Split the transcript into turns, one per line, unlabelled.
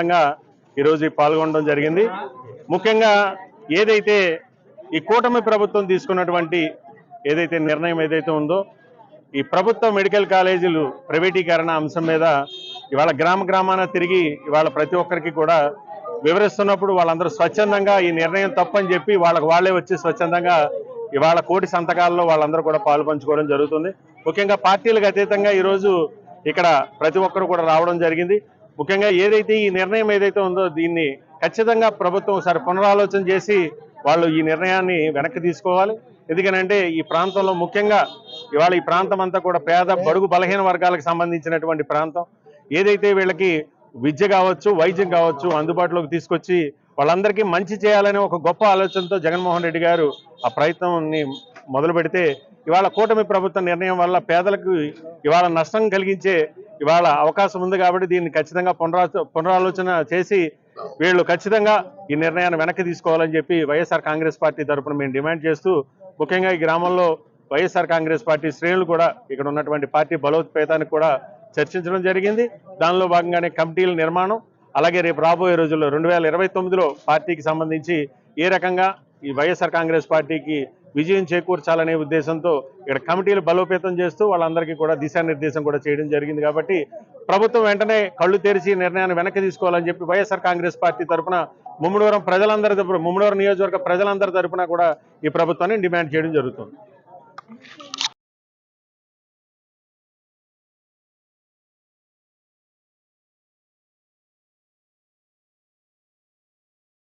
ఈ ఈరోజు పాల్గొనడం జరిగింది. ముఖ్యంగా ఏదైతే ఈ కూటమి ప్రభుత్వం తీసుకున్నటువంటి ఏదైతే నిర్ణయం ఏదైతే ఉందో ఈ ప్రభుత్వ మెడికల్ కాలేజీలు ప్రైవేటీకరణ అంశం మీద ఇవాళ గ్రామ గ్రామాన తిరిగి ఇవాళ ప్రతి ఒక్కరికి కూడా వివరిస్తున్నప్పుడు వాళ్ళందరూ స్వచ్ఛందంగా ఈ నిర్ణయం తప్పని చెప్పి వాళ్ళకి వాళ్ళే వచ్చి స్వచ్ఛందంగా ఇవాళ కోటి సంతకాల్లో వాళ్ళందరూ కూడా పాలు పంచుకోవడం జరుగుతుంది. ముఖ్యంగా పార్టీలకు అతీతంగా ఈరోజు ఇక్కడ ప్రతి ఒక్కరు కూడా రావడం జరిగింది. ముఖ్యంగా ఏదైతే ఈ నిర్ణయం ఏదైతే ఉందో దీన్ని ఖచ్చితంగా ప్రభుత్వం ఒకసారి పునరాలోచన చేసి వాళ్ళు ఈ నిర్ణయాన్ని వెనక్కి తీసుకోవాలి. ఎందుకనంటే ఈ ప్రాంతంలో ముఖ్యంగా ఇవాళ ఈ ప్రాంతం అంతా కూడా పేద బడుగు బలహీన వర్గాలకు సంబంధించినటువంటి ప్రాంతం. ఏదైతే వీళ్ళకి విద్య కావచ్చు వైద్యం కావచ్చు అందుబాటులోకి తీసుకొచ్చి వాళ్ళందరికీ మంచి చేయాలనే ఒక గొప్ప ఆలోచనతో జగన్మోహన్ రెడ్డి గారు ఆ ప్రయత్నాన్ని మొదలు పెడితే ఇవాళ కూటమి ప్రభుత్వ నిర్ణయం వల్ల పేదలకు ఇవాళ నష్టం కలిగించే ఇవాళ అవకాశం ఉంది కాబట్టి దీన్ని ఖచ్చితంగా పునరా పునరాలోచన చేసి వీళ్ళు ఖచ్చితంగా ఈ నిర్ణయాన్ని వెనక్కి తీసుకోవాలని చెప్పి వైఎస్ఆర్ కాంగ్రెస్ పార్టీ తరఫున మేము డిమాండ్ చేస్తూ ముఖ్యంగా ఈ గ్రామంలో వైఎస్ఆర్ కాంగ్రెస్ పార్టీ శ్రేణులు కూడా ఇక్కడ ఉన్నటువంటి పార్టీ బలోపేతానికి కూడా చర్చించడం జరిగింది. దానిలో భాగంగానే కమిటీల నిర్మాణం అలాగే రేపు రాబోయే రోజుల్లో రెండు వేల ఇరవై తొమ్మిదిలో పార్టీకి సంబంధించి ఏ రకంగా ఈ వైఎస్ఆర్ కాంగ్రెస్ పార్టీకి విజయం చేకూర్చాలనే ఉద్దేశంతో ఇక్కడ కమిటీలు బలోపేతం చేస్తూ వాళ్ళందరికీ కూడా దిశానిర్దేశం కూడా చేయడం జరిగింది కాబట్టి ప్రభుత్వం వెంటనే కళ్ళు తెరిచి నిర్ణయాన్ని వెనక్కి తీసుకోవాలని చెప్పి వైఎస్ఆర్ కాంగ్రెస్ పార్టీ తరఫున ముమ్మడివరం ప్రజలందరి తరఫున ముమ్మడివరం నియోజకవర్గ ప్రజలందరి తరఫున కూడా ఈ ప్రభుత్వాన్ని డిమాండ్ చేయడం జరుగుతుంది.